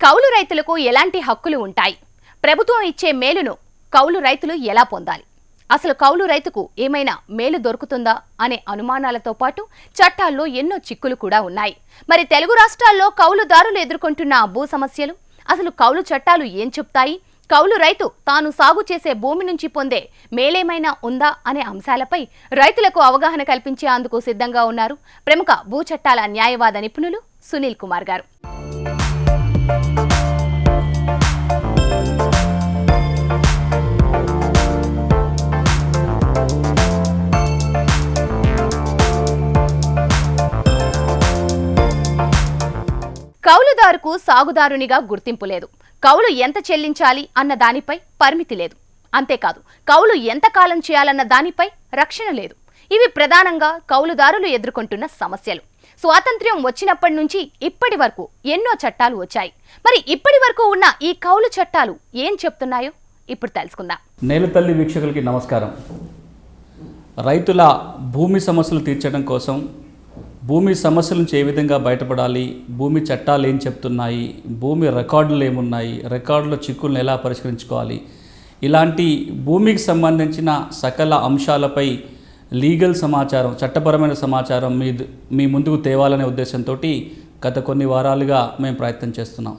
కౌలు రైతులకు ఎలాంటి హక్కులు ఉంటాయి? ప్రభుత్వం ఇచ్చే మేలును కౌలు రైతులు ఎలా పొందాలి? అసలు కౌలు రైతుకు ఏమైనా మేలు దొరుకుతుందా? అనే అనుమానాలతో పాటు చట్టాల్లో ఎన్నో చిక్కులు కూడా ఉన్నాయి. మరి తెలుగు రాష్ట్రాల్లో కౌలుదారులు ఎదుర్కొంటున్న భూ సమస్యలు? అసలు కౌలు చట్టాలు ఏం చెప్తాయి? కౌలు రైతు తాను సాగు చేసే భూమి నుంచి పొందే మేలేమైనా ఉందా? అనే అంశాలపై రైతులకు అవగాహన కల్పించేందుకు సిద్ధంగా ఉన్నారు ప్రముఖ భూ చట్టాల న్యాయవాద నిపుణులు సునీల్ కుమార్ గారు. కౌలుదారుకు సాగుదారునిగా గుర్తింపు లేదు. కౌలు ఎంత చెల్లించాలి అన్న దానిపై పరిమితి లేదు. అంతేకాదు కౌలు ఎంత కాలం చేయాలన్న దానిపై రక్షణ లేదు. ఇవి ప్రధానంగా కౌలుదారులు ఎదుర్కొంటున్న సమస్యలు. స్వాతంత్ర్యం వచ్చినప్పటి నుంచి ఇప్పటి వరకు ఎన్నో చట్టాలు వచ్చాయి. మరి ఇప్పటి వరకు ఉన్న ఈ కౌలు చట్టాలు ఏం చెప్తున్నాయో ఇప్పుడు తెలుసుకుందాం. నేలతల్లి వీక్షకులకి నమస్కారం. రైతుల భూమి సమస్యలు తీర్చడం కోసం భూమి సమస్యల నుంచి ఏ విధంగా బయటపడాలి? భూమి చట్టాలు ఏం చెప్తున్నాయి? భూమి రికార్డులు ఏమున్నాయి? రికార్డుల చిక్కులను ఎలా పరిష్కరించుకోవాలి? ఇలాంటి భూమికి సంబంధించిన సకల అంశాలపై లీగల్ సమాచారం చట్టపరమైన సమాచారం మీ మీ ముందుకు తేవాలనే ఉద్దేశంతో గత కొన్ని వారాలుగా మేము ప్రయత్నం చేస్తున్నాం.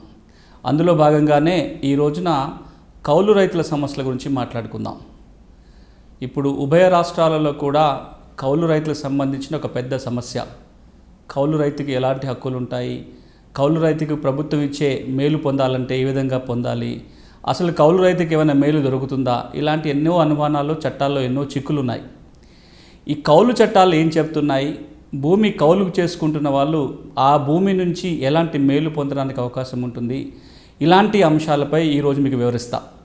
అందులో భాగంగానే ఈ రోజున కౌలు రైతుల సమస్యల గురించి మాట్లాడుకుందాం. ఇప్పుడు ఉభయ రాష్ట్రాలలో కూడా కౌలు రైతులకు సంబంధించిన ఒక పెద్ద సమస్య. కౌలు రైతుకి ఎలాంటి హక్కులు ఉంటాయి? కౌలు రైతుకు ప్రభుత్వం ఇచ్చే మేలు పొందాలంటే ఏ విధంగా పొందాలి? అసలు కౌలు రైతుకి ఏమైనా మేలు దొరుకుతుందా? ఇలాంటి ఎన్నో అనుమానాలు చట్టాల్లో ఎన్నో చిక్కులు ఉన్నాయి ఈ కౌలు చట్టాలు ఏం చెప్తున్నాయి? భూమి కౌలు చేసుకుంటున్న వాళ్ళు ఆ భూమి నుంచి ఎలాంటి మేలు పొందడానికి అవకాశం ఉంటుంది? ఇలాంటి అంశాలపై ఈరోజు మీకు వివరిస్తాను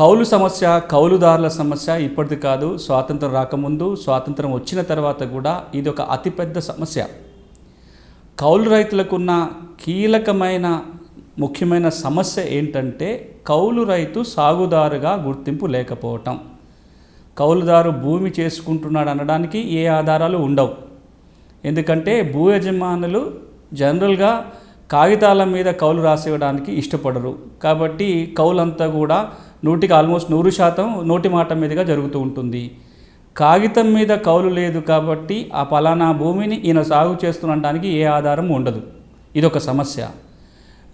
కౌలు సమస్య కౌలుదారుల సమస్య ఇప్పటిది కాదు. స్వాతంత్రం రాకముందు స్వాతంత్రం వచ్చిన తర్వాత కూడా ఇది ఒక అతిపెద్ద సమస్య. కౌలు రైతులకున్న కీలకమైన ముఖ్యమైన సమస్య ఏంటంటే కౌలు రైతు సాగుదారుగా గుర్తింపు లేకపోవటం. కౌలుదారు భూమి చేసుకుంటున్నాడు అనడానికి ఏ ఆధారాలు ఉండవు. ఎందుకంటే భూ యజమానులు జనరల్గా కాగితాల మీద కౌలు రాసివ్వడానికి ఇష్టపడరు. కాబట్టి కౌలంతా కూడా నూటికి ఆల్మోస్ట్ నూరు శాతం నోటి మాట మీదుగా జరుగుతూ ఉంటుంది. కాగితం మీద కౌలు లేదు కాబట్టి ఆ పలానా భూమిని ఈయన సాగు చేస్తుండడానికి ఏ ఆధారం ఉండదు. ఇదొక సమస్య.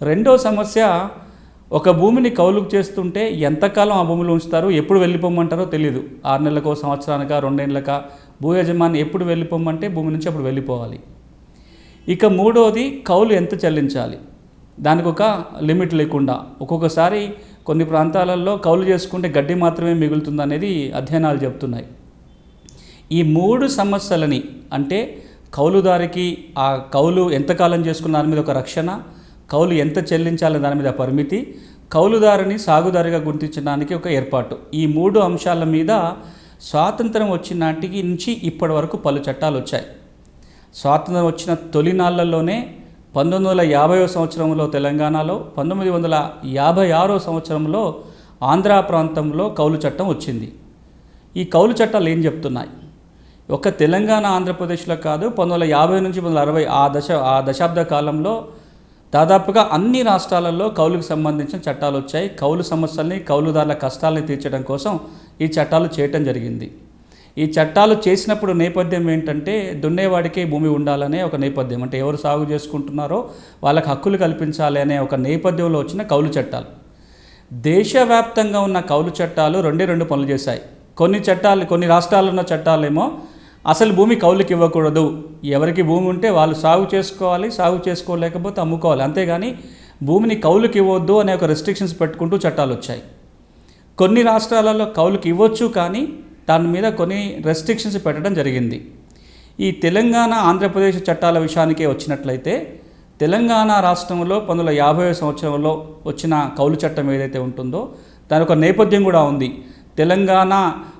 రెండో సమస్య ఒక భూమిని కౌలుకు చేస్తుంటే ఎంతకాలం ఆ భూమిలో ఉంచుతారు ఎప్పుడు వెళ్ళిపోమంటారో తెలియదు ఆరు నెలలకో సంవత్సరానిక రెండేళ్ళక భూ యజమాని ఎప్పుడు వెళ్ళిపోమంటే భూమి నుంచి అప్పుడు వెళ్ళిపోవాలి. ఇక మూడోది కౌలు ఎంత చెల్లించాలి? దానికి ఒక లిమిట్ లేకుండా ఒక్కొక్కసారి కొన్ని ప్రాంతాలలో కౌలు చేసుకుంటే గడ్డి మాత్రమే మిగులుతుంది అనేది అధ్యయనాలు చెప్తున్నాయి. ఈ మూడు సమస్యలని అంటే కౌలుదారికి ఆ కౌలు ఎంతకాలం చేసుకున్న దాని మీద ఒక రక్షణ కౌలు ఎంత చెల్లించాలనే దాని మీద పరిమితి కౌలుదారిని సాగుదారిగా గుర్తించడానికి ఒక ఏర్పాటు. ఈ మూడు అంశాల మీద స్వాతంత్రం వచ్చిన నాటికి నుంచి ఇప్పటి వరకు పలు చట్టాలు వచ్చాయి. స్వాతంత్రం వచ్చిన తొలి నాళ్ళలోనే పంతొమ్మిది వందల యాభైవ సంవత్సరంలో తెలంగాణలో పంతొమ్మిది వందల యాభై ఆరో సంవత్సరంలో ఆంధ్ర ప్రాంతంలో కౌలు చట్టం వచ్చింది. ఈ కౌలు చట్టాలు ఏం చెప్తున్నాయి? ఒక తెలంగాణ ఆంధ్రప్రదేశ్లో కాదు పంతొమ్మిది వందల యాభై నుంచి పంతొమ్మిది వందల అరవై ఆ దశ ఆ దశాబ్ద కాలంలో దాదాపుగా అన్ని రాష్ట్రాలలో కౌలుకు సంబంధించిన చట్టాలు వచ్చాయి. కౌలు సమస్యల్ని కౌలుదారుల కష్టాలని తీర్చడం కోసం ఈ చట్టాలు చేయటం జరిగింది. ఈ చట్టాలు చేసినప్పుడు నేపథ్యం ఏంటంటే దున్నేవాడికే భూమి ఉండాలనే ఒక నేపథ్యం. అంటే ఎవరు సాగు చేసుకుంటున్నారో వాళ్ళకి హక్కులు కల్పించాలి అనే ఒక నేపథ్యంలో వచ్చిన కౌలు చట్టాలు. దేశవ్యాప్తంగా ఉన్న కౌలు చట్టాలు రెండే రెండు పనులు చేశాయి. కొన్ని చట్టాలు కొన్ని రాష్ట్రాల్లో ఉన్న చట్టాలేమో అసలు భూమి కౌలుకి ఇవ్వకూడదు. ఎవరికి భూమి ఉంటే వాళ్ళు సాగు చేసుకోవాలి సాగు చేసుకోలేకపోతే అమ్ముకోవాలి. అంతేగాని భూమిని కౌలుకి ఇవ్వద్దు అనే ఒక రెస్ట్రిక్షన్స్ పెట్టుకుంటూ చట్టాలు వచ్చాయి. కొన్ని రాష్ట్రాలలో కౌలుకి ఇవ్వచ్చు కానీ దాని మీద కొన్ని రెస్ట్రిక్షన్స్ పెట్టడం జరిగింది. ఈ తెలంగాణ ఆంధ్రప్రదేశ్ చట్టాల విషయానికే వచ్చినట్లయితే తెలంగాణ రాష్ట్రంలో పంతొమ్మిది వందల యాభై సంవత్సరంలో వచ్చిన కౌలు చట్టం ఏదైతే ఉంటుందో దాని ఒక నేపథ్యం కూడా ఉంది. తెలంగాణ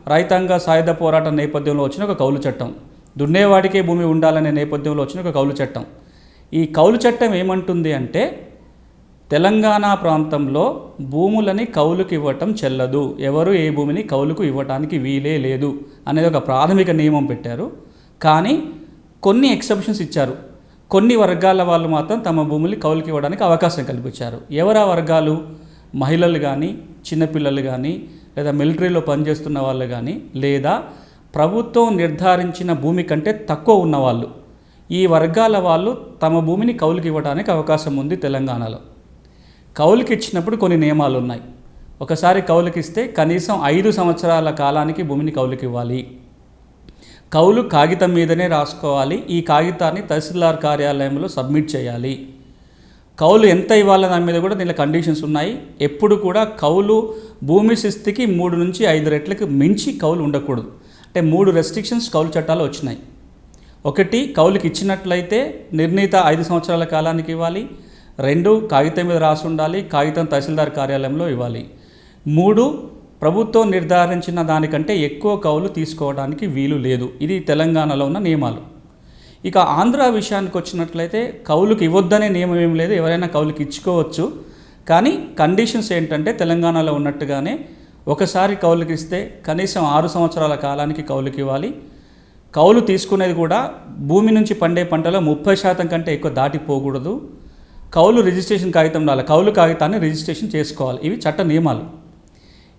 రైతాంగ సాయుధ పోరాటం నేపథ్యంలో వచ్చిన ఒక కౌలు చట్టం. దున్నేవాడికే భూమి ఉండాలనే నేపథ్యంలో వచ్చిన ఒక కౌలు చట్టం. ఈ కౌలు చట్టం ఏమంటుంది అంటే తెలంగాణ ప్రాంతంలో భూములని కౌలుకు ఇవ్వటం చెల్లదు. ఎవరు ఏ భూమిని కౌలుకు ఇవ్వటానికి వీలే లేదు అనేది ఒక ప్రాథమిక నియమం పెట్టారు. కానీ కొన్ని ఎక్సెప్షన్స్ ఇచ్చారు. కొన్ని వర్గాల వాళ్ళు మాత్రం తమ భూములు కౌలుకి ఇవ్వడానికి అవకాశం కల్పించారు. ఎవరు ఆ వర్గాలు? మహిళలు కానీ చిన్నపిల్లలు కానీ లేదా మిలిటరీలో పనిచేస్తున్న వాళ్ళు కానీ లేదా ప్రభుత్వం నిర్ధారించిన భూమి కంటే తక్కువ ఉన్నవాళ్ళు. ఈ వర్గాల వాళ్ళు తమ భూమిని కౌలుకి ఇవ్వడానికి అవకాశం ఉంది తెలంగాణలో. కౌలుకి ఇచ్చినప్పుడు కొన్ని నియమాలు ఉన్నాయి ఒకసారి కౌలుకి ఇస్తే కనీసం ఐదు సంవత్సరాల కాలానికి భూమిని కౌలుకి ఇవ్వాలి కౌలు కాగితం మీదనే రాసుకోవాలి. ఈ కాగితాన్ని తహసీల్దార్ కార్యాలయంలో సబ్మిట్ చేయాలి. కౌలు ఎంత ఇవ్వాలి దాని మీద కూడా దీనిలో కండిషన్స్ ఉన్నాయి. ఎప్పుడు కూడా కౌలు భూమి శిస్తికి మూడు నుంచి ఐదు రెట్లకు మించి కౌలు ఉండకూడదు. అంటే మూడు రెస్ట్రిక్షన్స్ కౌలు చట్టాలు వచ్చినాయి. ఒకటి కౌలుకి ఇచ్చినట్లయితే నిర్ణీత ఐదు సంవత్సరాల కాలానికి ఇవ్వాలి. రెండు కాగితం మీద రాసి ఉండాలి కాగితం తహసీల్దార్ కార్యాలయంలో ఇవ్వాలి. మూడు ప్రభుత్వం నిర్ధారించిన దానికంటే ఎక్కువ కౌలు తీసుకోవడానికి వీలు లేదు. ఇది తెలంగాణలో ఉన్న నియమాలు. ఇక ఆంధ్ర విషయానికి వచ్చినట్లయితే కౌలుకి ఇవ్వద్దనే నియమం ఏం లేదు ఎవరైనా కౌలుకి ఇచ్చుకోవచ్చు. కానీ కండిషన్స్ ఏంటంటే తెలంగాణలో ఉన్నట్టుగానే ఒకసారి కౌలుకి ఇస్తే కనీసం ఆరు సంవత్సరాల కాలానికి కౌలుకి ఇవ్వాలి. కౌలు తీసుకునేది కూడా భూమి నుంచి పండే పంటలో ముప్పై శాతం కంటే ఎక్కువ దాటిపోకూడదు. కౌలు రిజిస్ట్రేషన్ కాగితం రాలి. కౌలు కాగితాన్ని రిజిస్ట్రేషన్ చేసుకోవాలి. ఇవి చట్ట నియమాలు.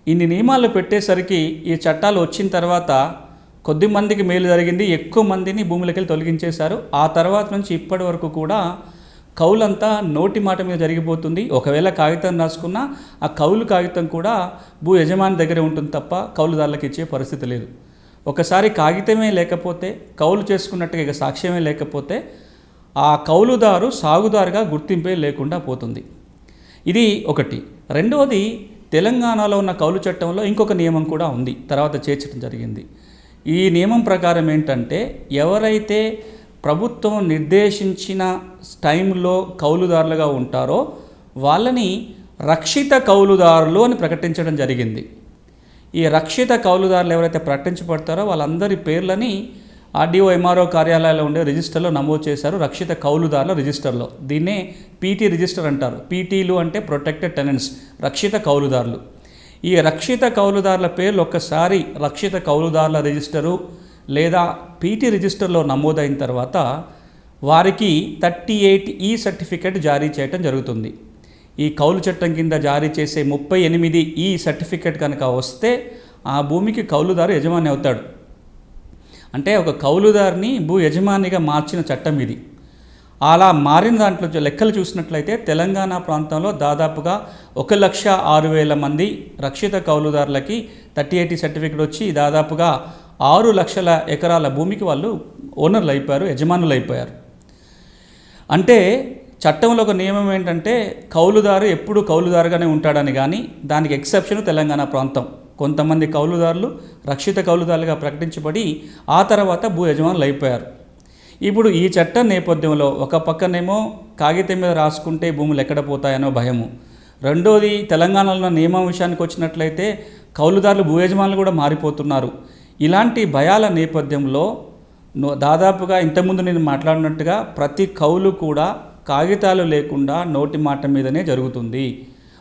ఇన్ని నియమాలు పెట్టేసరికి ఈ చట్టాలు వచ్చిన తర్వాత కొద్ది మందికి మేలు జరిగింది. ఎక్కువ మందిని భూములకి తొలగించేశారు. ఆ తర్వాత నుంచి ఇప్పటి వరకు కూడా కౌలంతా నోటి మాట మీద జరిగిపోతుంది. ఒకవేళ కాగితం రాసుకున్నా ఆ కౌలు కాగితం కూడా భూ యజమాని దగ్గరే ఉంటుంది తప్ప కౌలుదారులకు ఇచ్చే పరిస్థితి లేదు. ఒకసారి కాగితమే లేకపోతే కౌలు చేసుకున్నట్టుగా ఇక సాక్ష్యమే లేకపోతే ఆ కౌలుదారు సాగుదారుగా గుర్తింపే లేకుండా పోతుంది. ఇది ఒకటి. రెండవది తెలంగాణలో ఉన్న కౌలు చట్టంలో ఇంకొక నియమం కూడా ఉంది. తర్వాత చేర్చడం జరిగింది. ఈ నియమం ప్రకారం ఏంటంటే ఎవరైతే ప్రభుత్వం నిర్దేశించిన టైంలో కౌలుదారులుగా ఉంటారో వాళ్ళని రక్షిత కౌలుదారులు అని ప్రకటించడం జరిగింది. ఈ రక్షిత కౌలుదారులు ఎవరైతే ప్రకటించబడతారో వాళ్ళందరి పేర్లని ఆర్డీఓ ఎంఆర్ఓ కార్యాలయాల్లో ఉండే రిజిస్టర్లో నమోదు చేశారు రక్షిత కౌలుదారుల రిజిస్టర్లో. దీన్నే పీటీ రిజిస్టర్ అంటారు. పీటీలు అంటే ప్రొటెక్టెడ్ టెనెంట్స్ రక్షిత కౌలుదారులు. ఈ రక్షిత కౌలుదారుల పేర్లు ఒక్కసారి రక్షిత కౌలుదారుల రిజిస్టరు లేదా పీటీ రిజిస్టర్లో నమోదైన తర్వాత వారికి థర్టీ ఎయిట్ ఈ సర్టిఫికేట్ జారీ చేయటం జరుగుతుంది. ఈ కౌలు చట్టం కింద జారీ చేసే ముప్పై ఎనిమిది ఈ సర్టిఫికేట్ కనుక వస్తే ఆ భూమికి కౌలుదారు యజమాని అవుతాడు. అంటే ఒక కౌలుదారిని భూ యజమానిగా మార్చిన చట్టం ఇది. అలా మారిన దాంట్లో లెక్కలు చూసినట్లయితే తెలంగాణ ప్రాంతంలో దాదాపుగా ఒక లక్ష ఆరు వేల మంది రక్షిత కౌలుదారులకి థర్టీ ఎయిటీ సర్టిఫికేట్ వచ్చి దాదాపుగా ఆరు లక్షల ఎకరాల భూమికి వాళ్ళు ఓనర్లు అయిపోయారు యజమానులు అయిపోయారు. అంటే చట్టంలో ఒక నియమం ఏంటంటే కౌలుదారు ఎప్పుడు కౌలుదారుగానే ఉంటాడని కానీ దానికి ఎక్సెప్షన్ తెలంగాణ ప్రాంతం. కొంతమంది కౌలుదారులు రక్షిత కౌలుదారులుగా ప్రకటించబడి ఆ తర్వాత భూ యజమానులు అయిపోయారు. ఇప్పుడు ఈ చట్టం నేపథ్యంలో ఒక పక్కనేమో కాగితం మీద రాసుకుంటే భూములు ఎక్కడ పోతాయనో భయము. రెండోది తెలంగాణలో నియమం విషయానికి వచ్చినట్లయితే కౌలుదారులు భూ యజమానులు కూడా మారిపోతున్నారు. ఇలాంటి భయాల నేపథ్యంలో దాదాపుగా ఇంతకుముందు నేను మాట్లాడినట్టుగా ప్రతి కౌలు కూడా కాగితాలు లేకుండా నోటి మాట మీదనే జరుగుతుంది.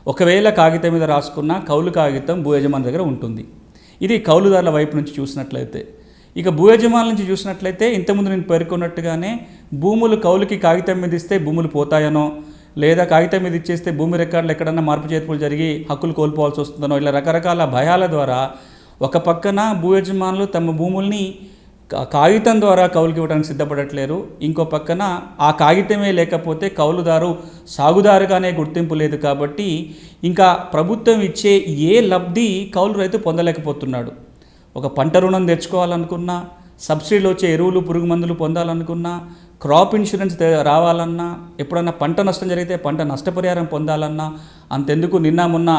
ఒకవేళ కాగితం మీద రాసుకున్న కౌలు కాగితం భూ యజమాని దగ్గర ఉంటుంది. ఇది కౌలుదారుల వైపు నుంచి చూసినట్లయితే. ఇక భూ యజమానుల నుంచి చూసినట్లయితే ఇంతకుముందు నేను పేర్కొన్నట్టుగానే భూములు కౌలుకి కాగితం మీద ఇస్తే భూములు పోతాయనో లేదా కాగితం మీద ఇచ్చేస్తే భూమి రికార్డులు ఎక్కడన్నా మార్పు చేర్పులు జరిగి హక్కులు కోల్పోవాల్సి వస్తుందనో ఇలా రకరకాల భయాల ద్వారా ఒక పక్కన భూ యజమానులు తమ భూముల్ని కాగితం ద్వారా కౌలుకి ఇవ్వడానికి సిద్ధపడట్లేరు. ఇంకో పక్కన ఆ కాగితమే లేకపోతే కౌలుదారు సాగుదారుగానే గుర్తింపు లేదు కాబట్టి ఇంకా ప్రభుత్వం ఇచ్చే ఏ లబ్ధి కౌలు రైతు పొందలేకపోతున్నాడు. ఒక పంట రుణం తెచ్చుకోవాలనుకున్నా సబ్సిడీలో వచ్చే ఎరువులు పురుగు మందులు పొందాలనుకున్నా క్రాప్ ఇన్సూరెన్స్ రావాలన్నా ఎప్పుడన్నా పంట నష్టం జరిగితే పంట నష్టపరిహారం పొందాలన్నా అంతెందుకు నిన్న మొన్న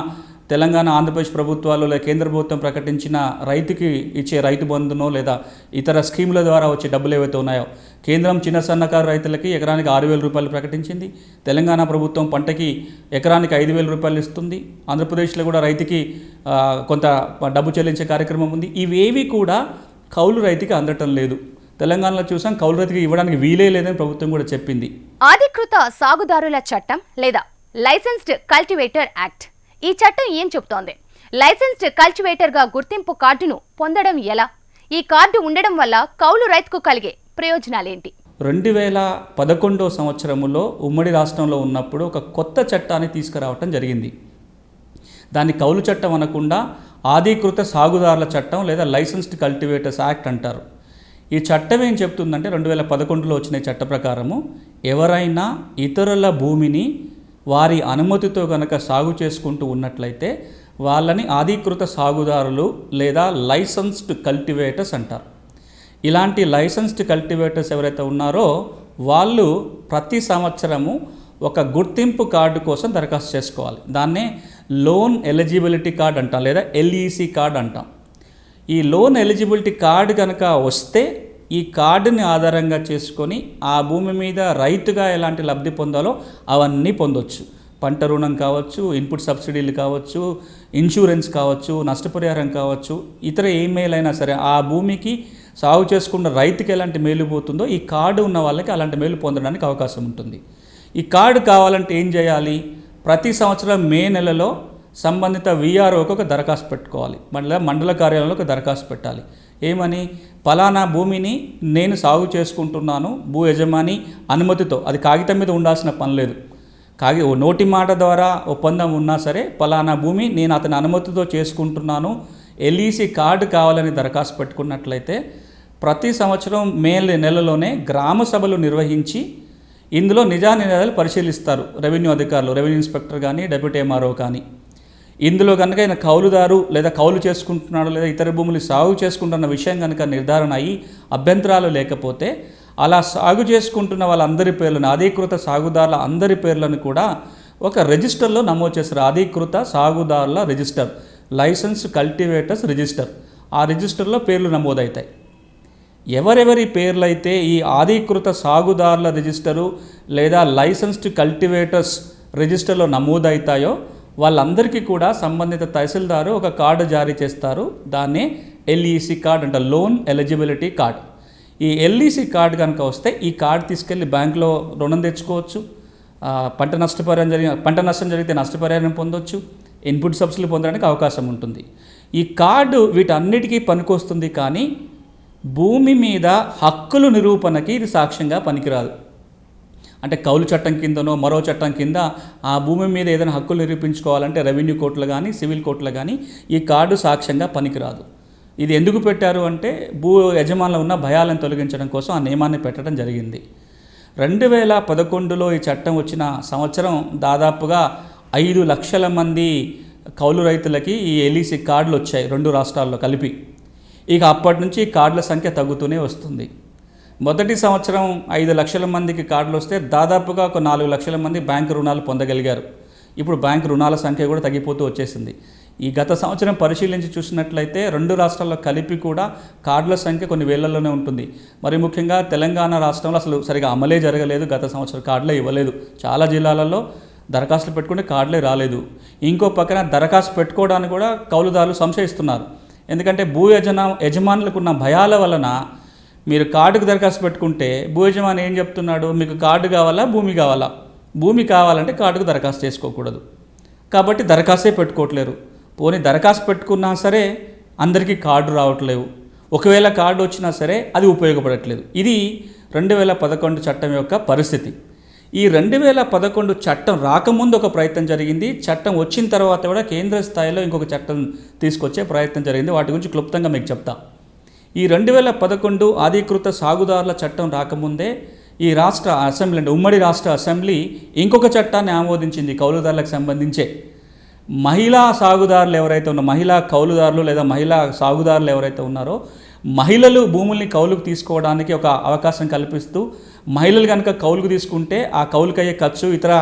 తెలంగాణ ఆంధ్రప్రదేశ్ ప్రభుత్వాలు లేదా కేంద్ర ప్రభుత్వం ప్రకటించిన రైతుకి ఇచ్చే రైతు బంధునో లేదా ఇతర స్కీముల ద్వారా వచ్చే డబ్బులు ఏవైతే ఉన్నాయో కేంద్రం చిన్న సన్నకారు రైతులకి ఎకరానికి ఆరు వేల రూపాయలు ప్రకటించింది. తెలంగాణ ప్రభుత్వం పంటకి ఎకరానికి ఐదు వేల రూపాయలు ఇస్తుంది. ఆంధ్రప్రదేశ్లో కూడా రైతుకి కొంత డబ్బు చెల్లించే కార్యక్రమం ఉంది. ఇవేవి కూడా కౌలు రైతుకి అందటం లేదు. తెలంగాణలో చూసాం కౌలు రైతుకి ఇవ్వడానికి వీలే లేదని ప్రభుత్వం కూడా చెప్పింది. అధికృత సాగుదారుల చట్టం లేదా లైసెన్స్డ్ కల్టివేటర్ యాక్ట్. ఈ చట్టం ఏం చెబుతోంది? లైసెన్స్డ్ కల్టివేటర్గా గుర్తింపు కార్డును పొందడం ఎలా? ఈ కార్డు ఉండడం వల్ల కౌలు రైతుకు కలిగే ప్రయోజనాలేంటి? రెండు వేల పదకొండో సంవత్సరములో ఉమ్మడి రాష్ట్రంలో ఉన్నప్పుడు ఒక కొత్త చట్టాన్ని తీసుకురావటం జరిగింది. దాన్ని కౌలు చట్టం అనకుండా ఆధీకృత సాగుదారుల చట్టం లేదా లైసెన్స్డ్ కల్టివేటర్స్ యాక్ట్ అంటారు. ఈ చట్టం ఏం చెప్తుందంటే రెండు వేల పదకొండులో వచ్చిన చట్ట ప్రకారము ఎవరైనా ఇతరుల భూమిని వారి అనుమతితో గనక సాగు చేసుకుంటూ ఉన్నట్లయితే వాళ్ళని ఆధీకృత సాగుదారులు లేదా లైసెన్స్డ్ కల్టివేటర్స్ అంటారు. ఇలాంటి లైసెన్స్డ్ కల్టివేటర్స్ ఎవరైతే ఉన్నారో వాళ్ళు ప్రతి సంవత్సరము ఒక గుర్తింపు కార్డు కోసం దరఖాస్తు చేసుకోవాలి. దాన్నే లోన్ ఎలిజిబిలిటీ కార్డ్ అంటాం లేదా ఎల్ఈసి కార్డ్ అంటాం. ఈ లోన్ ఎలిజిబిలిటీ కార్డు కనుక వస్తే ఈ కార్డుని ఆధారంగా చేసుకొని ఆ భూమి మీద రైతుగా ఎలాంటి లబ్ధి పొందాలో అవన్నీ పొందొచ్చు. పంట రుణం కావచ్చు ఇన్పుట్ సబ్సిడీలు కావచ్చు ఇన్సూరెన్స్ కావచ్చు నష్టపరిహారం కావచ్చు ఇతర ఏ మేలు అయినా సరే ఆ భూమికి సాగు చేసుకున్న రైతుకి ఎలాంటి మేలు పోతుందో ఈ కార్డు ఉన్న వాళ్ళకి అలాంటి మేలు పొందడానికి అవకాశం ఉంటుంది. ఈ కార్డు కావాలంటే ఏం చేయాలి? ప్రతి సంవత్సరం మే నెలలో సంబంధిత వీఆర్ఓకి ఒక దరఖాస్తు పెట్టుకోవాలి. మళ్ళీ మండల కార్యాలయంలో ఒక దరఖాస్తు పెట్టాలి. ఏమని? పలానా భూమిని నేను సాగు చేసుకుంటున్నాను భూ యజమాని అనుమతితో. అది కాగితం మీద ఉండాల్సిన పని లేదు. కాగి నోటి మాట ద్వారా ఒప్పందం ఉన్నా సరే పలానా భూమి నేను అతని అనుమతితో చేసుకుంటున్నాను ఎల్ఈసి కార్డు కావాలని దరఖాస్తు పెట్టుకున్నట్లయితే ప్రతి సంవత్సరం మే నెలలోనే గ్రామ సభలు నిర్వహించి ఇందులో నిజానిజాలు పరిశీలిస్తారు. రెవెన్యూ అధికారులు రెవెన్యూ ఇన్స్పెక్టర్ కానీ డెప్యూటీ ఎంఆర్ఓ కానీ. ఇందులో కనుక ఆయన కౌలుదారు లేదా కౌలు చేసుకుంటున్నాడు లేదా ఇతర భూములు సాగు చేసుకుంటున్న విషయం కనుక నిర్ధారణ అయ్యి అభ్యంతరాలు లేకపోతే అలా సాగు చేసుకుంటున్న వాళ్ళందరి పేర్లను అధీకృత సాగుదారుల అందరి పేర్లను కూడా ఒక రిజిస్టర్లో నమోదు చేస్తారు. అధీకృత సాగుదారుల రిజిస్టర్ లైసెన్స్ కల్టివేటర్స్ రిజిస్టర్. ఆ రిజిస్టర్లో పేర్లు నమోదవుతాయి. ఎవరెవరి పేర్లైతే ఈ ఆధీకృత సాగుదారుల రిజిస్టరు లేదా లైసెన్స్డ్ కల్టివేటర్స్ రిజిస్టర్లో నమోదవుతాయో వాళ్ళందరికీ కూడా సంబంధిత తహసీల్దారు ఒక కార్డు జారీ చేస్తారు. దాన్ని ఎల్ఈసి కార్డ్ అంటే లోన్ ఎలిజిబిలిటీ కార్డ్ ఈ ఎల్ఈసి కార్డు కనుక వస్తే ఈ కార్డు తీసుకెళ్ళి బ్యాంకులో రుణం తెచ్చుకోవచ్చు. పంట నష్టపరిహారం జరిగిన పంట నష్టం జరిగితే నష్టపరిహారం పొందొచ్చు. ఇన్పుట్ సబ్సిడీ పొందడానికి అవకాశం ఉంటుంది. ఈ కార్డు వీటన్నిటికీ పనికొస్తుంది కానీ భూమి మీద హక్కులు నిరూపణకి ఇది సాక్ష్యంగా పనికిరాదు. అంటే కౌలు చట్టం కిందనో మరో చట్టం కింద ఆ భూమి మీద ఏదైనా హక్కులు నిరూపించుకోవాలంటే రెవెన్యూ కోర్టులు కానీ సివిల్ కోర్టులు కానీ ఈ కార్డు సాక్ష్యంగా పనికిరాదు. ఇది ఎందుకు పెట్టారు అంటే భూ యజమానులు ఉన్న భయాలను తొలగించడం కోసం ఆ నియమాన్ని పెట్టడం జరిగింది. రెండు వేల పదకొండులో ఈ చట్టం వచ్చిన సంవత్సరం దాదాపుగా ఐదు లక్షల మంది కౌలు రైతులకి ఈ ఎల్ఈసి కార్డులు వచ్చాయి రెండు రాష్ట్రాల్లో కలిపి. ఇక అప్పటి నుంచి ఈ కార్డుల సంఖ్య తగ్గుతూనే వస్తుంది. మొదటి సంవత్సరం ఐదు లక్షల మందికి కార్డులు వస్తే దాదాపుగా ఒక నాలుగు లక్షల మంది బ్యాంకు రుణాలు పొందగలిగారు. ఇప్పుడు బ్యాంకు రుణాల సంఖ్య కూడా తగ్గిపోతూ వచ్చేసింది. ఈ గత సంవత్సరం పరిశీలించి చూసినట్లయితే రెండు రాష్ట్రాల్లో కలిపి కూడా కార్డుల సంఖ్య కొన్ని వేలల్లోనే ఉంటుంది. మరి ముఖ్యంగా తెలంగాణ రాష్ట్రంలో అసలు సరిగా అమలే జరగలేదు. గత సంవత్సరం కార్డులే ఇవ్వలేదు. చాలా జిల్లాలలో దరఖాస్తులు పెట్టుకుంటే కార్డులే రాలేదు. ఇంకో పక్కన దరఖాస్తు పెట్టుకోవడానికి కూడా కౌలుదారులు సంశయిస్తున్నారు. ఎందుకంటే భూ యజన యజమానులకు ఉన్న భయాల వలన మీరు కార్డుకు దరఖాస్తు పెట్టుకుంటే భూ యజమాని ఏం చెప్తున్నాడు? మీకు కార్డు కావాలా? భూమి కావాలా? భూమి కావాలంటే కార్డుకు దరఖాస్తు చేసుకోకూడదు. కాబట్టి దరఖాస్తే పెట్టుకోవట్లేరు. పోనీ దరఖాస్తు పెట్టుకున్నా సరే అందరికీ కార్డు రావట్లేవు. ఒకవేళ కార్డు వచ్చినా సరే అది ఉపయోగపడట్లేదు. ఇది రెండు వేల పదకొండు చట్టం యొక్క పరిస్థితి. ఈ రెండు వేల పదకొండు చట్టం రాకముందు ఒక ప్రయత్నం జరిగింది. చట్టం వచ్చిన తర్వాత కూడా కేంద్ర స్థాయిలో ఇంకొక చట్టం తీసుకొచ్చే ప్రయత్నం జరిగింది. వాటి గురించి క్లుప్తంగా మీకు చెప్తా. ఈ రెండు వేల పదకొండు ఆధీకృత సాగుదారుల చట్టం రాకముందే ఈ రాష్ట్ర అసెంబ్లీ అంటే ఉమ్మడి రాష్ట్ర అసెంబ్లీ ఇంకొక చట్టాన్ని ఆమోదించింది కౌలుదారులకు సంబంధించే. మహిళా సాగుదారులు ఎవరైతే ఉన్నారో మహిళా కౌలుదారులు లేదా మహిళా సాగుదారులు ఎవరైతే ఉన్నారో మహిళలు భూముల్ని కౌలుకు తీసుకోవడానికి ఒక అవకాశం కల్పిస్తూ మహిళలు కనుక కౌలుకు తీసుకుంటే ఆ కౌలుకయ్యే ఖర్చు ఇతర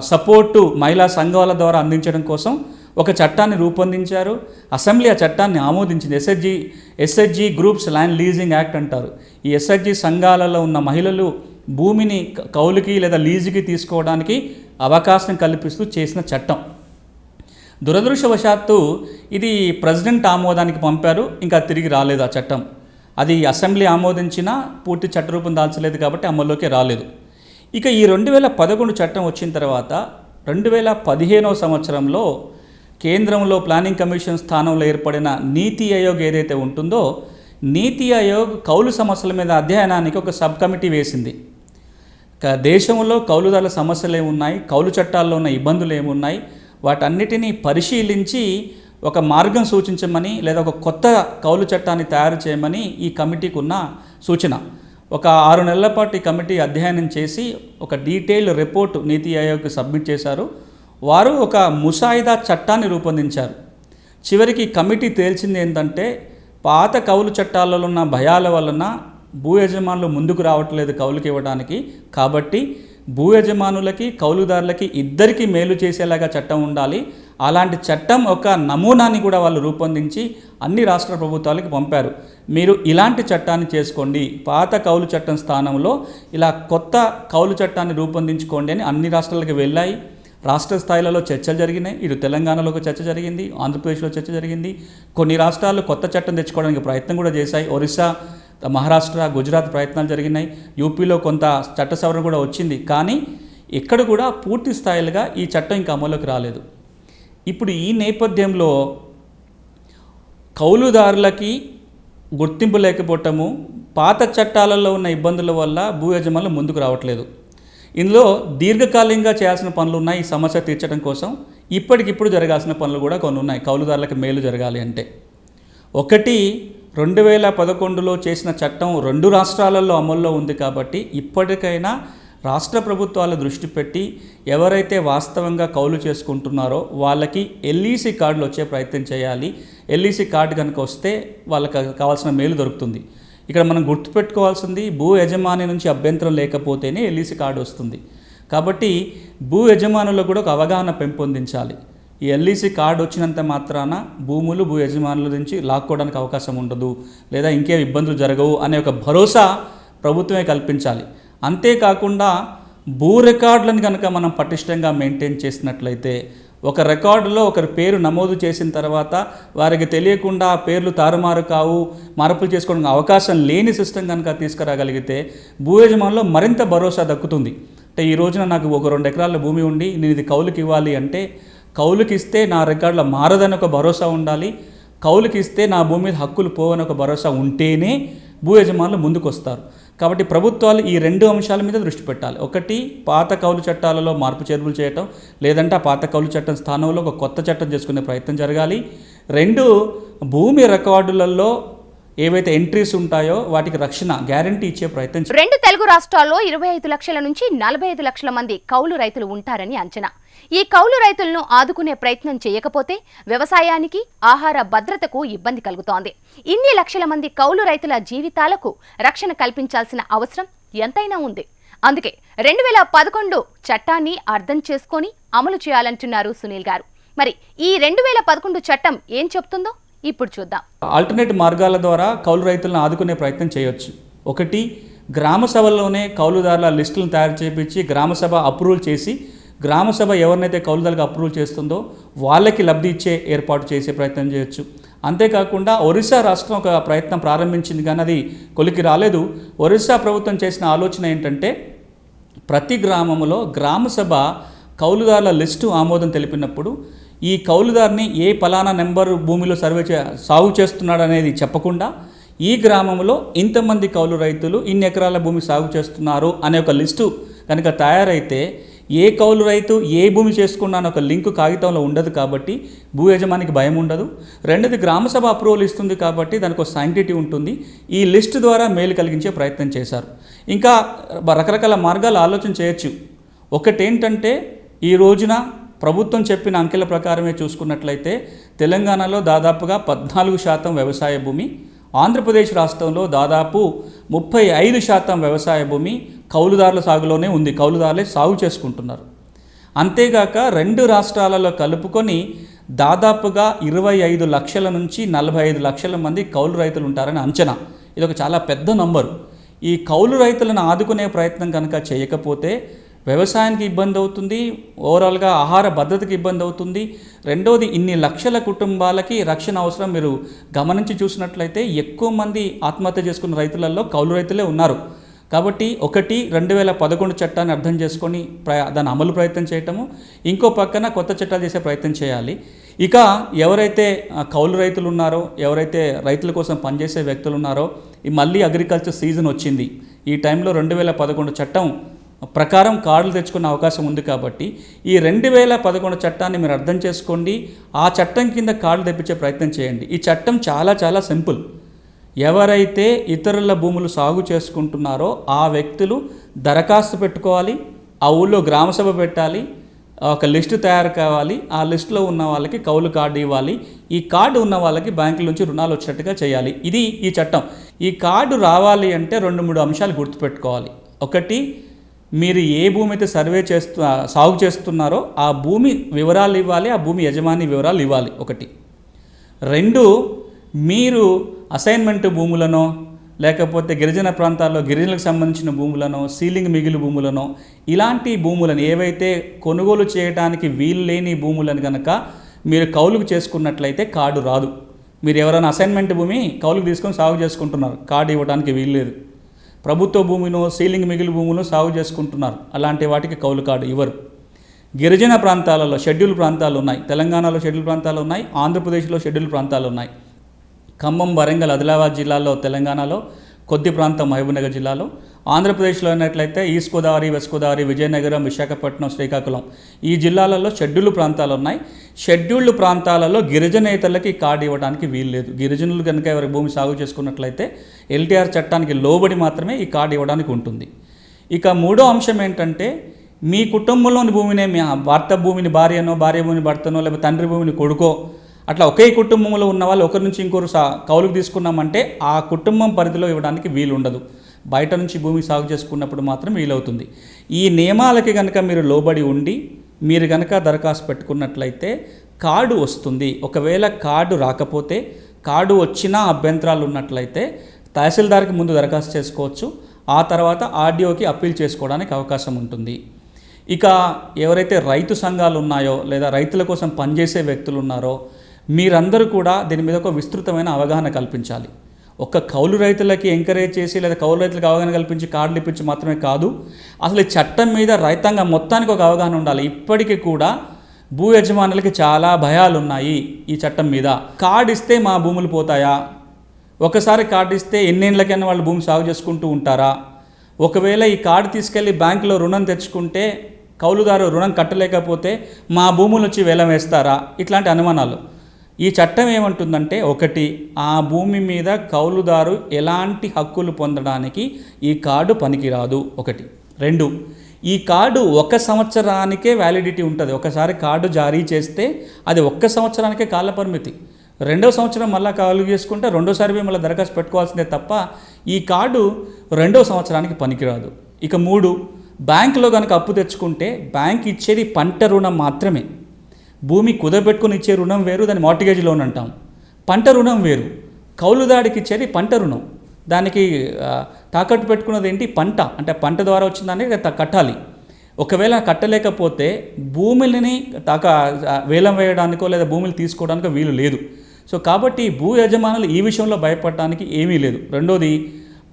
సపోర్టు మహిళా సంఘాల ద్వారా అందించడం కోసం ఒక చట్టాన్ని రూపొందించారు. అసెంబ్లీ ఆ చట్టాన్ని ఆమోదించింది. SHG SHG groups land leasing act అంటారు. ఈ ఎస్హెచ్జి సంఘాలలో ఉన్న మహిళలు భూమిని కౌలుకి లేదా లీజుకి తీసుకోవడానికి అవకాశం కల్పిస్తూ చేసిన చట్టం. దురదృష్టవశాత్తు ఇది ప్రెసిడెంట్ ఆమోదానికి పంపారు. ఇంకా తిరిగి రాలేదు ఆ చట్టం. అది అసెంబ్లీ ఆమోదించినా పూర్తి చట్టరూపం దాల్చలేదు కాబట్టి అమల్లోకి రాలేదు. ఇక ఈ రెండు వేల పదకొండు చట్టం వచ్చిన తర్వాత రెండు వేల పదిహేనవ సంవత్సరంలో కేంద్రంలో ప్లానింగ్ కమిషన్ స్థానంలో ఏర్పడిన నీతి ఆయోగ్ ఏదైతే ఉంటుందో నీతి ఆయోగ్ కౌలు సమస్యల మీద అధ్యయనానికి ఒక సబ్ కమిటీ వేసింది దేశంలో కౌలుదారుల సమస్యలు ఏమున్నాయి? కౌలు చట్టాల్లో ఉన్న ఇబ్బందులు ఏమున్నాయి? వాటన్నిటినీ పరిశీలించి ఒక మార్గం సూచించమని లేదా ఒక కొత్త కౌలు చట్టాన్ని తయారు చేయమని ఈ కమిటీకి ఉన్న సూచన. ఒక ఆరు నెలల పాటు ఈ కమిటీ అధ్యయనం చేసి ఒక డీటెయిల్డ్ రిపోర్ట్ నీతి ఆయోగ్కి సబ్మిట్ చేశారు. వారు ఒక ముసాయిదా చట్టాన్ని రూపొందించారు. చివరికి కమిటీ తేల్చింది ఏంటంటే పాత కౌలు చట్టాలలో ఉన్న భయాల వలన భూ యజమానులు ముందుకు రావట్లేదు కౌలుకి ఇవ్వడానికి. కాబట్టి భూ యజమానులకి కౌలుదారులకి ఇద్దరికీ మేలు చేసేలాగా చట్టం ఉండాలి. అలాంటి చట్టం ఒక నమూనాని కూడా వాళ్ళు రూపొందించి అన్ని రాష్ట్ర ప్రభుత్వాలకి పంపారు. మీరు ఇలాంటి చట్టాన్ని చేసుకోండి. పాత కౌలు చట్టం స్థానంలో ఇలా కొత్త కౌలు చట్టాన్ని రూపొందించుకోండి అని అన్ని రాష్ట్రాలకు వెళ్ళాయి. రాష్ట్ర స్థాయిలలో చర్చలు జరిగినాయి. ఇటు తెలంగాణలో ఒక చర్చ జరిగింది. ఆంధ్రప్రదేశ్లో చర్చ జరిగింది. కొన్ని రాష్ట్రాలు కొత్త చట్టం తెచ్చుకోవడానికి ప్రయత్నం కూడా చేశాయి. ఒరిస్సా మహారాష్ట్ర గుజరాత్ ప్రయత్నాలు జరిగినాయి. యూపీలో కొంత చట్ట సవరణ కూడా వచ్చింది. కానీ ఎక్కడ కూడా పూర్తి స్థాయిలుగా ఈ చట్టం ఇంకా అమలులోకి రాలేదు. ఇప్పుడు ఈ నేపథ్యంలో కౌలుదారులకి గుర్తింపు లేకపోవటము పాత చట్టాలలో ఉన్న ఇబ్బందుల వల్ల భూ యజమానులు ముందుకు రావట్లేదు. ఇందులో దీర్ఘకాలికంగా చేయాల్సిన పనులు ఉన్నాయి ఈ సమస్య తీర్చడం కోసం. ఇప్పటికిప్పుడు జరగాల్సిన పనులు కూడా కొన్ని ఉన్నాయి. కౌలుదారులకు మేలు జరగాలి అంటే. ఒకటి రెండు వేల పదకొండులో చేసిన చట్టం రెండు రాష్ట్రాలలో అమల్లో ఉంది కాబట్టి ఇప్పటికైనా రాష్ట్ర ప్రభుత్వాల దృష్టి పెట్టి ఎవరైతే వాస్తవంగా కౌలు చేసుకుంటున్నారో వాళ్ళకి ఎల్ఈసి కార్డులు వచ్చే ప్రయత్నం చేయాలి. ఎల్ఈసి కార్డు కనుక వస్తే వాళ్ళకి కావాల్సిన మేలు దొరుకుతుంది. ఇక్కడ మనం గుర్తుపెట్టుకోవాల్సింది భూ యజమాని నుంచి అభ్యంతరం లేకపోతేనే ఎల్ఈసి కార్డు వస్తుంది. కాబట్టి భూ యజమానులకు కూడా ఒక అవగాహన పెంపొందించాలి. ఈ ఎల్ఈసి కార్డు వచ్చినంత మాత్రాన భూములు భూ యజమానుల నుంచి లాక్కోవడానికి అవకాశం ఉండదు లేదా ఇంకే ఇబ్బందులు జరగవు అనే ఒక భరోసా ప్రభుత్వమే కల్పించాలి. అంతేకాకుండా భూ రికార్డులను కనుక మనం పటిష్టంగా మెయింటైన్ చేసినట్లయితే ఒక రికార్డులో ఒకరి పేరు నమోదు చేసిన తర్వాత వారికి తెలియకుండా ఆ పేర్లు తారుమారు కావు మార్పులు చేసుకోవడానికి అవకాశం లేని సిస్టమ్ కనుక తీసుకురాగలిగితే భూ యజమానులో మరింత భరోసా దక్కుతుంది. అంటే ఈ రోజున నాకు ఒక రెండు ఎకరాల భూమి ఉండి నేను ఇది కౌలుకి ఇవ్వాలి అంటే కౌలుకి ఇస్తే నా రికార్డులో మారదని ఒక భరోసా ఉండాలి. కౌలుకి ఇస్తే నా భూమి మీద హక్కులు పోవని ఒక భరోసా ఉంటేనే భూ యజమానులు ముందుకు వస్తారు కాబట్టి ప్రభుత్వాలు ఈ రెండు అంశాల మీద దృష్టి పెట్టాలి. ఒకటి పాత కౌలు చట్టాలలో మార్పు చేర్పులు చేయటం లేదంటే ఆ పాత కౌలు చట్టం స్థానంలో ఒక కొత్త చట్టం చేసుకునే ప్రయత్నం జరగాలి. రెండు భూమి రికార్డులలో ఏవైతే ఎంట్రీస్ ఉంటాయో వాటికి రక్షణ గ్యారంటీ ఇచ్చే ప్రయత్నం రెండు తెలుగు రాష్ట్రాల్లో ఇరవై ఐదు లక్షల నుంచి నలభై ఐదు లక్షల మంది కౌలు రైతులు ఉంటారని అంచనా. ఈ కౌలు రైతులను ఆదుకునే ప్రయత్నం చేయకపోతే వ్యవసాయానికి ఆహార భద్రతకు ఇబ్బంది కలుగుతోంది. ఇన్ని లక్షల మంది కౌలు రైతుల జీవితాలకు రక్షణ కల్పించాల్సిన అవసరం ఎంతైనా ఉంది. అందుకే రెండు వేల పదకొండు చట్టాన్ని అర్థం చేసుకొని అమలు చేయాలంటున్నారు సునీల్ గారు. మరి ఈ రెండు వేల పదకొండు చట్టం ఏం చెప్తుందో? ఇప్పుడు చూద్దాం. ఆల్టర్నేట్ మార్గాల ద్వారా కౌలు రైతులను ఆదుకునే ప్రయత్నం చేయొచ్చు. ఒకటి గ్రామ సభల్లోనే కౌలుదారుల లిస్టులను తయారు చేపించి గ్రామసభ అప్రూవల్ చేసి గ్రామసభ ఎవరినైతే కౌలుదారులకు అప్రూవల్ చేస్తుందో వాళ్ళకి లబ్ధి ఇచ్చే ఏర్పాటు చేసే ప్రయత్నం చేయొచ్చు. అంతేకాకుండా ఒరిస్సా రాష్ట్రం ఒక ప్రయత్నం ప్రారంభించింది కానీ అది కొలికి రాలేదు. ఒరిస్సా ప్రభుత్వం చేసిన ఆలోచన ఏంటంటే ప్రతి గ్రామంలో గ్రామసభ కౌలుదారుల లిస్టు ఆమోదం తెలిపినప్పుడు ఈ కౌలుదారుని ఏ పలానా నెంబర్ భూమిలో సర్వే చే సాగు చేస్తున్నాడు అనేది చెప్పకుండా ఈ గ్రామంలో ఇంతమంది కౌలు రైతులు ఇన్ని ఎకరాల భూమి సాగు చేస్తున్నారు అనే ఒక లిస్టు కనుక తయారైతే ఏ కౌలు రైతు ఏ భూమి చేసుకున్నా అనే ఒక లింక్ కాగితంలో ఉండదు కాబట్టి భూ యజమానికి భయం ఉండదు. రెండోది గ్రామసభ అప్రూవల్ ఇస్తుంది కాబట్టి దానికి ఒక సైంటిటీ ఉంటుంది. ఈ లిస్ట్ ద్వారా మేలు కలిగించే ప్రయత్నం చేశారు. ఇంకా రకరకాల మార్గాలు ఆలోచన చేయొచ్చు. ఒకటేంటంటే ఈ రోజున ప్రభుత్వం చెప్పిన అంకెల ప్రకారమే చూసుకున్నట్లయితే తెలంగాణలో దాదాపుగా పద్నాలుగు శాతం వ్యవసాయ భూమి ఆంధ్రప్రదేశ్ రాష్ట్రంలో దాదాపు ముప్పై ఐదు శాతం వ్యవసాయ భూమి కౌలుదారుల సాగులోనే ఉంది కౌలుదారులే సాగు చేసుకుంటున్నారు. అంతేగాక రెండు రాష్ట్రాలలో కలుపుకొని దాదాపుగా ఇరవై ఐదు లక్షల నుంచి నలభై ఐదు లక్షల మంది కౌలు రైతులు ఉంటారని అంచనా. ఇది ఒక చాలా పెద్ద నంబరు. ఈ కౌలు రైతులను ఆదుకునే ప్రయత్నం కనుక చేయకపోతే వ్యవసాయానికి ఇబ్బంది అవుతుంది ఓవరాల్గా ఆహార భద్రతకి ఇబ్బంది అవుతుంది. రెండోది ఇన్ని లక్షల కుటుంబాలకి రక్షణ అవసరం. మీరు గమనించి చూసినట్లయితే ఎక్కువ మంది ఆత్మహత్య చేసుకున్న రైతులలో కౌలు రైతులే ఉన్నారు. కాబట్టి ఒకటి రెండు వేల పదకొండు చట్టాన్ని అర్థం చేసుకొని ప్ర దాని అమలు ప్రయత్నం చేయటము. ఇంకో పక్కన కొత్త చట్టాలు చేసే ప్రయత్నం చేయాలి. ఇక ఎవరైతే కౌలు రైతులు ఉన్నారో ఎవరైతే రైతుల కోసం పనిచేసే వ్యక్తులు ఉన్నారో ఈ మళ్ళీ అగ్రికల్చర్ సీజన్ వచ్చింది. ఈ టైంలో రెండు వేల పదకొండు చట్టం ప్రకారం కార్డులు తెచ్చుకునే అవకాశం ఉంది కాబట్టి ఈ రెండు వేల పదకొండు చట్టాన్ని మీరు అర్థం చేసుకోండి. ఆ చట్టం కింద కార్డులు తెప్పించే ప్రయత్నం చేయండి. ఈ చట్టం చాలా చాలా సింపుల్. ఎవరైతే ఇతరుల భూములు సాగు చేసుకుంటున్నారో ఆ వ్యక్తులు దరఖాస్తు పెట్టుకోవాలి. ఆ ఊళ్ళో గ్రామసభ పెట్టాలి. ఒక లిస్టు తయారు కావాలి. ఆ లిస్టులో ఉన్న వాళ్ళకి కౌలు కార్డు ఇవ్వాలి. ఈ కార్డు ఉన్న వాళ్ళకి బ్యాంకుల నుంచి రుణాలు వచ్చేట్టుగా చేయాలి. ఇది ఈ చట్టం. ఈ కార్డు రావాలి అంటే రెండు మూడు అంశాలు గుర్తుపెట్టుకోవాలి. ఒకటి మీరు ఏ భూమి అయితే సర్వే చేస్తు సాగు చేస్తున్నారో ఆ భూమి వివరాలు ఇవ్వాలి ఆ భూమి యజమాని వివరాలు ఇవ్వాలి ఒకటి. రెండు మీరు అసైన్మెంట్ భూములనో లేకపోతే గిరిజన ప్రాంతాల్లో గిరిజనులకు సంబంధించిన భూములను సీలింగ్ మిగిలి భూములను ఇలాంటి భూములను ఏవైతే కొనుగోలు చేయడానికి వీలు లేని భూములను కనుక మీరు కౌలుకు చేసుకున్నట్లయితే కార్డు రాదు. మీరు ఎవరైనా అసైన్మెంట్ భూమి కౌలుకు తీసుకొని సాగు చేసుకుంటున్నారు కార్డు ఇవ్వడానికి వీలు లేదు. ప్రభుత్వ భూమిను సీలింగ్ మిగిలి భూములను సాగు చేసుకుంటున్నారు. అలాంటి వాటికి కౌలు కార్డు ఇవ్వరు గిరిజన ప్రాంతాలలో షెడ్యూల్ ప్రాంతాలు ఉన్నాయి. తెలంగాణలో షెడ్యూల్ ప్రాంతాలు ఉన్నాయి. ఆంధ్రప్రదేశ్లో షెడ్యూల్ ప్రాంతాలు ఉన్నాయి. ఖమ్మం వరంగల్ ఆదిలాబాద్ జిల్లాలో తెలంగాణలో కొద్ది ప్రాంతం మహబూబ్నగర్ జిల్లాలో. ఆంధ్రప్రదేశ్లో ఉన్నట్లయితే ఈస్ట్ గోదావరి వెస్ట్ గోదావరి విజయనగరం విశాఖపట్నం శ్రీకాకుళం ఈ జిల్లాలలో షెడ్యూల్డ్ ప్రాంతాలు ఉన్నాయి. షెడ్యూల్డ్ ప్రాంతాలలో గిరిజనేతలకి కార్డు ఇవ్వడానికి వీలు లేదు. గిరిజనులు కనుక ఎవరి భూమి సాగు చేసుకున్నట్లయితే ఎల్టీఆర్ చట్టానికి లోబడి మాత్రమే ఈ కార్డు ఇవ్వడానికి ఉంటుంది. ఇక మూడో అంశం ఏంటంటే మీ కుటుంబంలోని భూమినే మీ భర్త భూమిని భార్యనో భార్య భూమిని భర్తనో లేకపోతే తండ్రి భూమిని కొడుకో అట్లా ఒకే కుటుంబంలో ఉన్న వాళ్ళు ఒకరి నుంచి ఇంకొకరు సా కౌలుకు తీసుకున్నామంటే ఆ కుటుంబం పరిధిలో ఇవ్వడానికి వీలు ఉండదు బయట నుంచి భూమి సాగు చేసుకున్నప్పుడు మాత్రం వీలవుతుంది. ఈ నియమాలకి కనుక మీరు లోబడి ఉండి మీరు కనుక దరఖాస్తు పెట్టుకున్నట్లయితే కార్డు వస్తుంది. ఒకవేళ కార్డు రాకపోతే కార్డు వచ్చినా అభ్యంతరాలు ఉన్నట్లయితే తహసీల్దార్కి ముందు దరఖాస్తు చేసుకోవచ్చు. ఆ తర్వాత ఆర్డీఓకి అప్పీల్ చేసుకోవడానికి అవకాశం ఉంటుంది. ఇక ఎవరైతే రైతు సంఘాలు ఉన్నాయో లేదా రైతుల కోసం పనిచేసే వ్యక్తులు ఉన్నారో మీరందరూ కూడా దీని మీద ఒక విస్తృతమైన అవగాహన కల్పించాలి. ఒక్క కౌలు రైతులకి ఎంకరేజ్ చేసి లేదా కౌలు రైతులకు అవగాహన కల్పించి కార్డులు ఇప్పించి మాత్రమే కాదు అసలు ఈ చట్టం మీద రైతాంగం మొత్తానికి ఒక అవగాహన ఉండాలి. ఇప్పటికీ కూడా భూ యజమానులకి చాలా భయాలు ఉన్నాయి ఈ చట్టం మీద. కార్డు ఇస్తే మా భూములు పోతాయా? ఒకసారి కార్డు ఇస్తే ఎన్నేళ్ళకైనా వాళ్ళు భూమి సాగు చేసుకుంటూ ఉంటారా? ఒకవేళ ఈ కార్డు తీసుకెళ్ళి బ్యాంకులో రుణం తెచ్చుకుంటే కౌలుదారు రుణం కట్టలేకపోతే మా భూములు వచ్చి వేలం వేస్తారా? ఇట్లాంటి అనుమానాలు. ఈ చట్టం ఏమంటుందంటే ఒకటి ఆ భూమి మీద కౌలుదారు ఎలాంటి హక్కులు పొందడానికి ఈ కార్డు పనికిరాదు. ఒకటి. రెండు ఈ కార్డు ఒక సంవత్సరానికే వ్యాలిడిటీ ఉంటుంది. ఒకసారి కార్డు జారీ చేస్తే అది ఒక్క సంవత్సరానికే కాల పరిమితి. రెండో సంవత్సరం మళ్ళీ కాలు చేసుకుంటే రెండోసారి మళ్ళీ దరఖాస్తు పెట్టుకోవాల్సిందే తప్ప ఈ కార్డు రెండో సంవత్సరానికి పనికిరాదు. ఇక మూడు బ్యాంకులో కనుక అప్పు తెచ్చుకుంటే బ్యాంక్ ఇచ్చేది పంట రుణం మాత్రమే. భూమి కుదబెట్టుకుని ఇచ్చే రుణం వేరు దాన్ని మార్టిగేజ్ లోన్ అంటాం. పంట రుణం వేరు. కౌలుదాడికి ఇచ్చేది పంట రుణం. దానికి తాకట్టు పెట్టుకున్నది ఏంటి? పంట. అంటే పంట ద్వారా వచ్చిన దాన్ని కట్టాలి. ఒకవేళ కట్టలేకపోతే భూములని తాక వేలం వేయడానికో లేదా భూమిని తీసుకోవడానికో వీలు లేదు. సో కాబట్టి భూ యజమానులు ఈ విషయంలో భయపడడానికి ఏమీ లేదు. రెండోది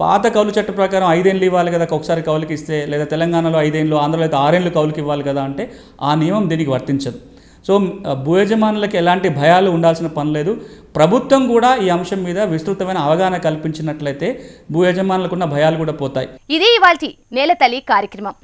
పాత కౌలు చట్ట ప్రకారం ఐదేళ్ళు ఇవ్వాలి కదా ఒకసారి కౌలుకి ఇస్తే లేదా తెలంగాణలో ఐదేళ్ళు ఆంధ్రలో అయితే ఆరేళ్ళు కౌలుకి ఇవ్వాలి కదా అంటే ఆ నియమం దీనికి వర్తించదు. సో భూయజమానులకు ఎలాంటి భయాలు ఉండాల్సిన పని లేదు. ప్రభుత్వం కూడా ఈ అంశం మీద విస్తృతమైన అవగాహన కల్పించినట్లయితే భూయజమానులకు ఉన్న భయాలు కూడా పోతాయి. ఇది ఇవాళ నేల తల్లి కార్యక్రమం.